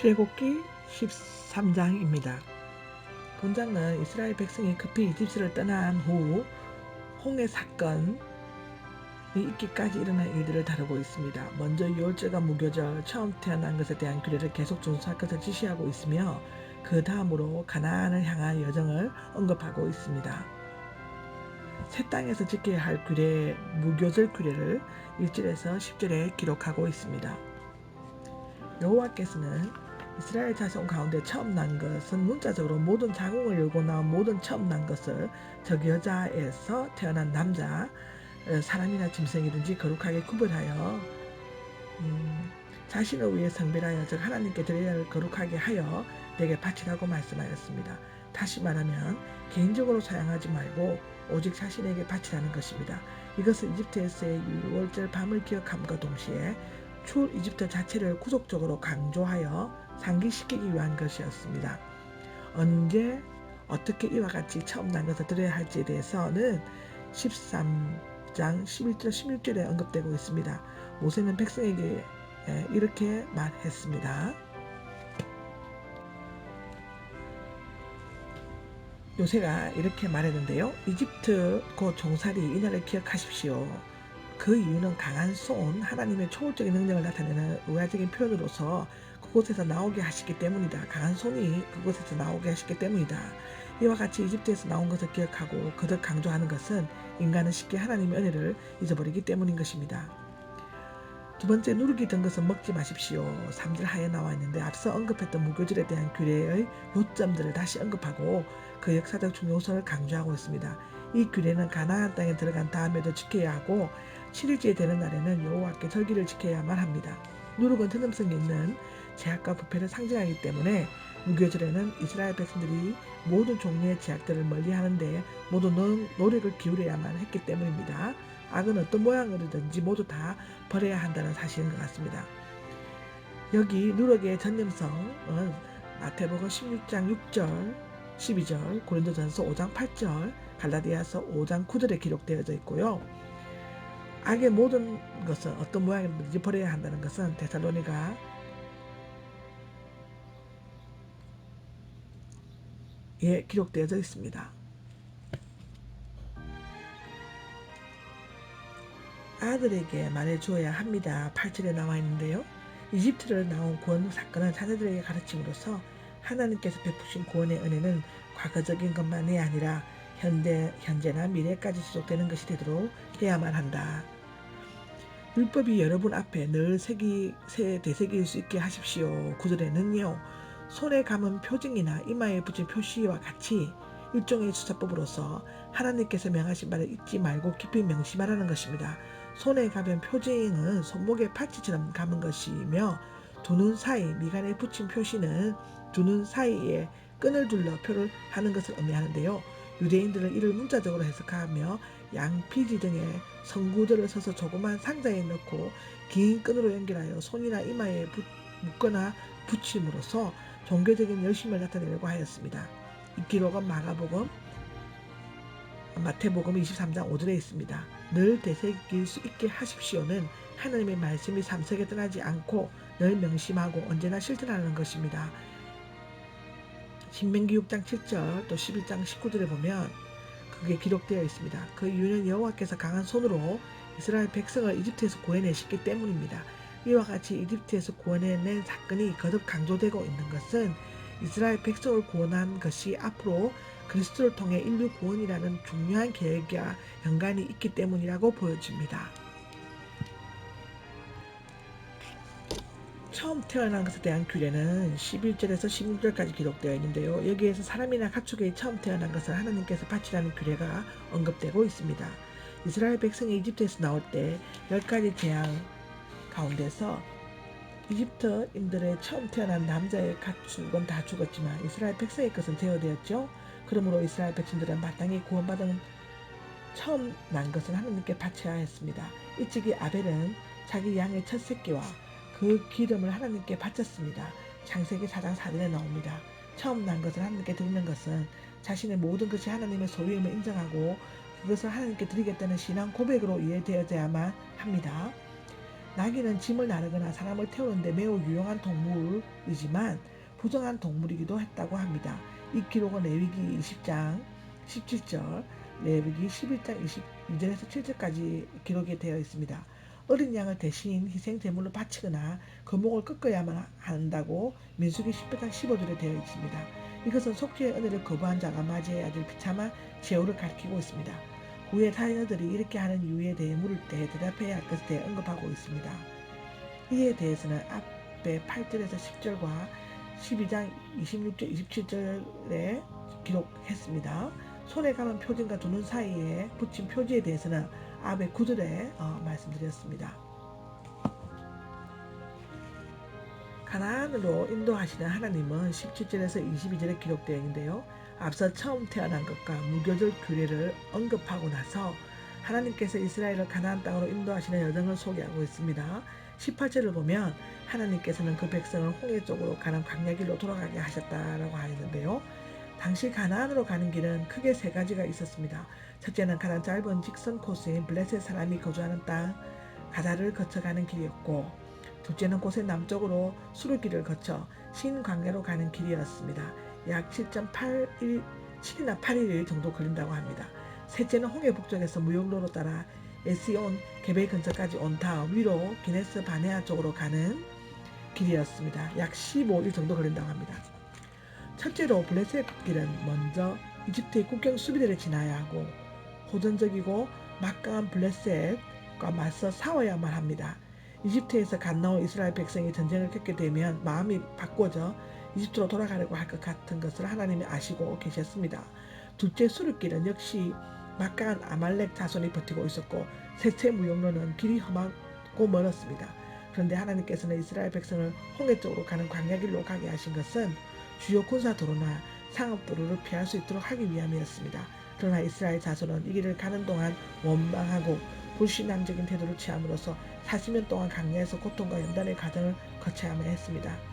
출애굽기 13장입니다. 본장은 이스라엘 백성이 급히 이집트를 떠난 후 홍해 사건이 있기까지 일어난 일들을 다루고 있습니다. 먼저 유월절과 무교절 처음 태어난 것에 대한 규례를 계속 준수할 것을 지시하고 있으며 그 다음으로 가나안을 향한 여정을 언급하고 있습니다. 새 땅에서 지켜야 할 규례, 무교절 규례를 1절에서 10절에 기록하고 있습니다. 여호와께서는 이스라엘 자손 가운데 처음 난 것은 문자적으로 모든 자궁을 열고 나온 모든 처음 난 것을 적 여자에서 태어난 남자 어, 사람이나 짐승이든지 거룩하게 구별하여 음, 자신을 위해 성별하여 즉 하나님께 드려야 할 거룩하게 하여 내게 바치라고 말씀하였습니다. 다시 말하면 개인적으로 사용하지 말고 오직 자신에게 바치라는 것입니다. 이것은 이집트에서의 유월절 밤을 기억함과 동시에 출 이집트 자체를 구속적으로 강조하여 상기시키기 위한 것이었습니다. 언제 어떻게 이와 같이 처음 난 것을 드려야 할지에 대해서는 13장 11절 16절에 언급되고 있습니다. 모세는 백성에게 이렇게 말했습니다. 요새가 이렇게 말했는데요. 이집트 고 종살이 이날을 기억하십시오. 그 이유는 강한 손, 하나님의 초월적인 능력을 나타내는 의화적인 표현으로서 그곳에서 나오게 하시기 때문이다. 강한 손이 그곳에서 나오게 하시기 때문이다. 이와 같이 이집트에서 나온 것을 기억하고 거듭 강조하는 것은 인간은 쉽게 하나님의 은혜를 잊어버리기 때문인 것입니다. 두 번째 누룩이 든 것은 먹지 마십시오. 3절 하에 나와 있는데 앞서 언급했던 무교절에 대한 규례의 요점들을 다시 언급하고 그 역사적 중요성을 강조하고 있습니다. 이 규례는 가나안 땅에 들어간 다음에도 지켜야 하고 7일째 되는 날에는 여호와께 절기를 지켜야만 합니다. 누룩은 튼음성이 있는 제약과 부패를 상징하기 때문에 무교절에는 이스라엘 백성들이 모든 종류의 제약들을 멀리하는데 모두 노력을 기울여야만 했기 때문입니다. 악은 어떤 모양으로든지 모두 다 버려야 한다는 사실인 것 같습니다. 여기 누룩의 전념성은 마태복음 16장 6절, 12절, 고린도전서 5장 8절, 갈라디아서 5장 9절에 기록되어져 있고요. 악의 모든 것은 어떤 모양이든지 버려야 한다는 것은 데살로니가 예 기록되어져 있습니다. 아들에게 말해주어야 합니다. 8절에 나와 있는데요. 이집트를 나온 구원 사건은 자녀들에게 가르침으로써 하나님께서 베푸신 구원의 은혜는 과거적인 것만이 아니라 현대, 현재나 미래까지 지속되는 것이 되도록 해야만 한다. 율법이 여러분 앞에 늘 새기, 새 되새길 수 있게 하십시오. 구절에는요. 손에 감은 표징이나 이마에 붙인 표시와 같이 일종의 수사법으로서 하나님께서 명하신 바를 잊지 말고 깊이 명심하라는 것입니다. 손에 감은 표징은 손목에 팔찌처럼 감은 것이며 두 눈 사이 미간에 붙인 표시는 두 눈 사이에 끈을 둘러 표를 하는 것을 의미하는데요. 유대인들은 이를 문자적으로 해석하며 양피지 등의 성구들을 써서 조그만 상자에 넣고 긴 끈으로 연결하여 손이나 이마에 붙, 묶거나 붙임으로써 종교적인 열심을 나타내려고 하였습니다. 이 기록은 마가복음, 마태복음 23장 5절에 있습니다. 늘 되새길 수 있게 하십시오는 하나님의 말씀이 삼석에 떠나지 않고 늘 명심하고 언제나 실천하는 것입니다. 신명기 6장 7절 또 11장 19절에 보면 그게 기록되어 있습니다. 그 이유는 여호와께서 강한 손으로 이스라엘 백성을 이집트에서 구해내셨기 때문입니다. 이와 같이 이집트에서 구원해낸 사건이 거듭 강조되고 있는 것은 이스라엘 백성을 구원한 것이 앞으로 그리스도를 통해 인류 구원이라는 중요한 계획과 연관이 있기 때문이라고 보여집니다. 처음 태어난 것에 대한 규례는 11절에서 16절까지 기록되어 있는데요. 여기에서 사람이나 가축이 처음 태어난 것을 하나님께서 바치라는 규례가 언급되고 있습니다. 이스라엘 백성이 이집트에서 나올 때 10가지 재앙 가운데서 이집트인들의 처음 태어난 남자의 가축은 다 죽었지만 이스라엘 백성의 것은 제어되었죠. 그러므로 이스라엘 백성들은 마땅히 구원받은 처음 난 것을 하나님께 바쳐야 했습니다. 일찍이 아벨은 자기 양의 첫 새끼와 그 기름을 하나님께 바쳤습니다. 창세기 4장 4절에 나옵니다. 처음 난 것을 하나님께 드리는 것은 자신의 모든 것이 하나님의 소유임을 인정하고 그것을 하나님께 드리겠다는 신앙 고백으로 이해되어야만 합니다. 나귀는 짐을 나르거나 사람을 태우는데 매우 유용한 동물이지만 부정한 동물이기도 했다고 합니다. 이 기록은 레위기 20장 17절, 레위기 11장 22절에서 7절까지 기록이 되어 있습니다. 어린 양을 대신 희생 제물로 바치거나 거목을 꺾어야만 한다고 민수기 10장 15절에 되어 있습니다. 이것은 속죄의 은혜를 거부한 자가 맞이해야 될 비참한 제후를 가리키고 있습니다. 후에 타인어들이 이렇게 하는 이유에 대해 물을 때 대답해야 할 것에 대해 언급하고 있습니다. 이에 대해서는 앞에 8절에서 10절과 12장 26절 27절에 기록했습니다. 손에 감은 표징과 두 눈 사이에 붙인 표지에 대해서는 앞에 9절에 어, 말씀드렸습니다. 가나안으로 인도하시는 하나님은 17절에서 22절에 기록되어 있는데요. 앞서 처음 태어난 것과 무교절 규례를 언급하고 나서 하나님께서 이스라엘을 가나안 땅으로 인도하시는 여정을 소개하고 있습니다. 18절을 보면 하나님께서는 그 백성을 홍해 쪽으로 가는 광야길로 돌아가게 하셨다라고 하는데요. 당시 가나안으로 가는 길은 크게 세 가지가 있었습니다. 첫째는 가장 짧은 직선 코스인 블레셋 사람이 거주하는 땅 가다를 거쳐가는 길이었고 둘째는 곳의 남쪽으로 수르길을 거쳐 신광야로 가는 길이었습니다. 약 7.81 7이나 8일 정도 걸린다고 합니다. 셋째는 홍해 북쪽에서 무역로로 따라 에시온 개베 근처까지 온 다음 위로 기네스 바네아 쪽으로 가는 길이었습니다. 약 15일 정도 걸린다고 합니다. 첫째로 블레셋 길은 먼저 이집트의 국경 수비대를 지나야 하고 호전적이고 막강한 블레셋과 맞서 싸워야만 합니다. 이집트에서 갓 나온 이스라엘 백성이 전쟁을 겪게 되면 마음이 바꿔져 이집트로 돌아가려고 할 것 같은 것을 하나님이 아시고 계셨습니다. 둘째 수르길은 역시 막강한 아말렉 자손이 버티고 있었고 셋째 무용로는 길이 험하고 멀었습니다. 그런데 하나님께서는 이스라엘 백성을 홍해 쪽으로 가는 광야길로 가게 하신 것은 주요 군사 도로나 상업 도로를 피할 수 있도록 하기 위함이었습니다. 그러나 이스라엘 자손은 이 길을 가는 동안 원망하고 불신앙적인 태도를 취함으로써 40년 동안 강야에서 고통과 연단의 과정을 거쳐야만 했습니다.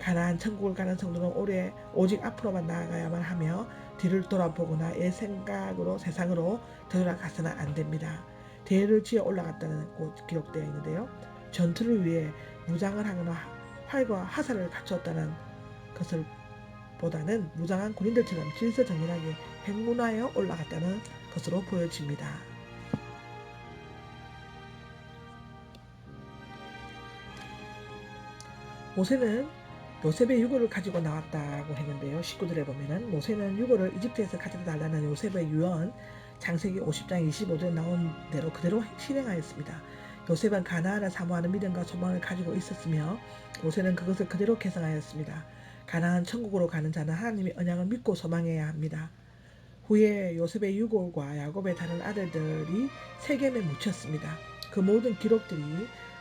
가나안 천국을 가는 성도는 올해 오직 앞으로만 나아가야만 하며 뒤를 돌아보거나 옛 생각으로 세상으로 되돌아가서는 안 됩니다. 대를 지어 올라갔다는 곳 기록되어 있는데요. 전투를 위해 무장을 하거나 활과 화살을 갖추었다는 것을 보다는 무장한 군인들처럼 질서정연하게 행군하여 올라갔다는 것으로 보여집니다. 모세는 요셉의 유고를 가지고 나왔다고 했는데요. 19절에 보면은 모세는 유고를 이집트에서 가져다 달라는 요셉의 유언 장세기 50장 25절에 나온 대로 그대로 실행하였습니다. 요셉은 가나안을 사모하는 믿음과 소망을 가지고 있었으며 모세는 그것을 그대로 개성하였습니다. 가나안 천국으로 가는 자는 하나님의 언약을 믿고 소망해야 합니다. 후에 요셉의 유골과 야곱의 다른 아들들이 세겜에 묻혔습니다. 그 모든 기록들이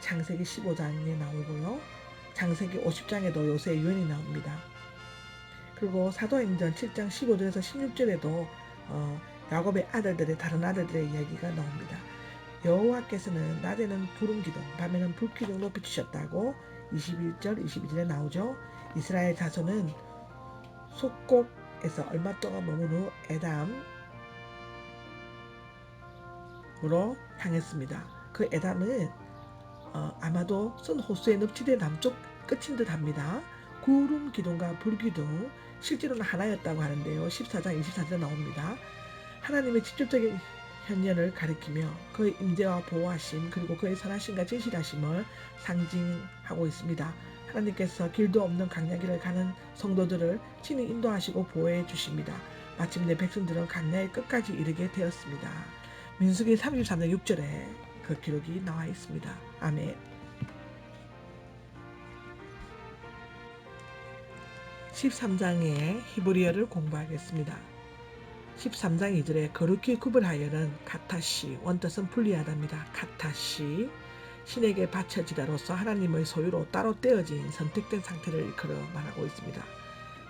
장세기 15장에 나오고요. 장세기 50장에도 요새의 유언이 나옵니다. 그리고 사도행전 7장 15절에서 16절에도 어, 야곱의 아들들의 다른 아들들의 이야기가 나옵니다. 여호와께서는 낮에는 구름 기둥, 밤에는 불 기둥으로 비추셨다고 21절, 22절에 나오죠. 이스라엘 자손은 속곡에서 얼마 동안 머문 후 에담으로 향했습니다. 그 에담은 어, 아마도 쓴 호수의 늪지대 남쪽 끝인 듯 합니다. 구름 기둥과 불 기둥 실제로는 하나였다고 하는데요. 14장 24절에 나옵니다. 하나님의 직접적인 현년을 가리키며 그의 임재와 보호하심 그리고 그의 선하심과 진실하심을 상징하고 있습니다. 하나님께서 길도 없는 강야길을 가는 성도들을 친히 인도하시고 보호해 주십니다. 마침내 백성들은 강야의 끝까지 이르게 되었습니다. 민수기 33장 6절에 그 기록이 나와 있습니다. 아멘. 13장의 히브리어를 공부하겠습니다. 13장 2절에 거룩히 구별하여는 카타시 원뜻은 분리하답니다. 카타시 신에게 바쳐지다로서 하나님의 소유로 따로 떼어진 선택된 상태를 일컬어 말하고 있습니다.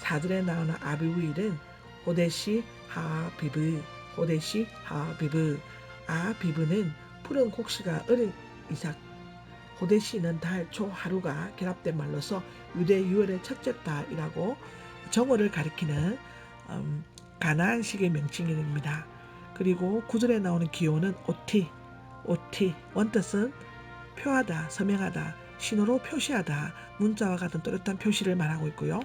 4절에 나오는 아비브일은 호데시 하비브 호데시 하비브 아비브는 푸른 곡시가 어린 이삭 호데시는 달, 초, 하루가 결합된 말로서 유대 유월의 첫째 달이라고 정월을 가리키는 음, 가나안식의 명칭입니다. 그리고 구절에 나오는 기호는 오티, 오티 원뜻은 표하다, 서명하다, 신호로 표시하다, 문자와 같은 또렷한 표시를 말하고 있고요.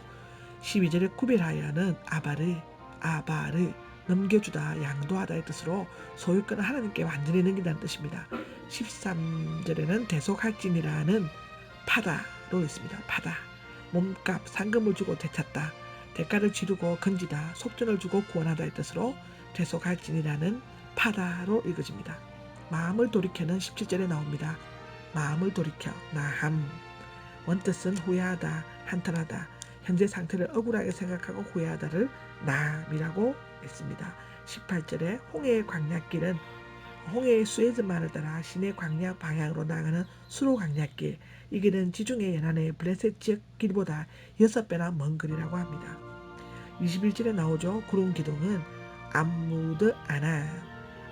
12절에 구별하여는 아바르, 아바르, 넘겨주다, 양도하다의 뜻으로 소유권을 하나님께 완전히 넘긴다는 뜻입니다. 13절에는 대속할진이라는 파다로 있습니다. 파다. 몸값, 상금을 주고 되찾다. 대가를 치르고 건지다. 속전을 주고 구원하다의 뜻으로 대속할진이라는 파다로 읽어집니다. 마음을 돌이켜는 17절에 나옵니다. 마음을 돌이켜, 나함. 원뜻은 후회하다, 한탄하다. 현재 상태를 억울하게 생각하고 후회하다를 남이라고 했습니다. 18절에 홍해의 광약길은 홍해의 수에즈만을 따라 시내 광야 방향으로 나가는 수로 광약길. 이 길은 지중해 연안의 블레셋 지역 길보다 6배나 먼 거리라고 합니다. 21절에 나오죠. 구름 기둥은 암무드 아난,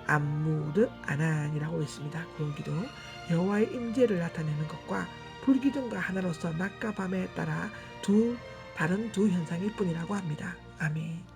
암무드 아난이라고 있습니다. 구름 기둥. 여호와의 임재를 나타내는 것과 불 기둥과 하나로서 낮과 밤에 따라 두 다른 두 현상일 뿐이라고 합니다. 아멘.